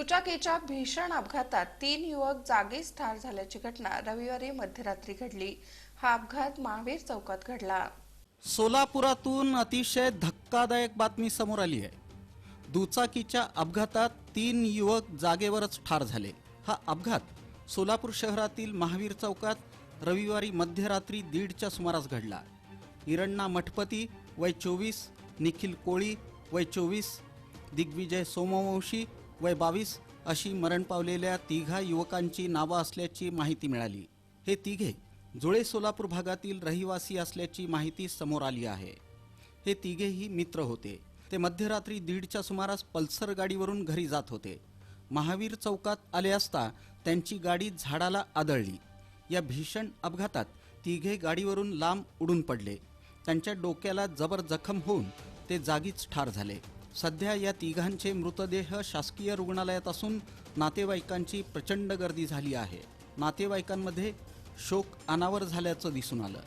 दुचाकीच्या भीषण अपघातात तीन युवक जागीच ठार झाल्याची घटना रविवारी मध्यरात्री घडली. हा अपघात महावीर चौकात घडला. सोलापुरातून अतिशय धक्कादायक बातमी समोर आली आहे. दुचाकीच्या अपघातात तीन युवक जागेवरच ठार झाले. हा अपघात सोलापूर शहरातील महावीर चौकात रविवारी मध्यरात्री दीडच्या सुमारास घडला. इरण्णा मठपती वय चोवीस निखिल कोळी वय चोवीस दिग्विजय सोमवंशी वय बावीस अशी मरण पावलेल्या तिघा युवकांची नावं असल्याची माहिती मिळाली. हे तिघे जुळे सोलापूर भागातील रहिवासी असल्याची माहिती समोर आली आहे. हे तिघेही मित्र होते. ते मध्यरात्री दीडच्या सुमारास पल्सर गाडीवरून घरी जात होते. महावीर चौकात आले असता त्यांची गाडी झाडाला आदळली. या भीषण अपघातात तिघे गाडीवरून लांब उडून पडले. त्यांच्या डोक्याला जबर जखम होऊन ते जागीच ठार झाले. सध्या या तिघांचे मृतदेह शासकीय रुग्णालयात असून नातेवाईकांची प्रचंड गर्दी झाली आहे. नातेवाईकांमध्ये शोक अनावर झाल्याचं दिसून आलं.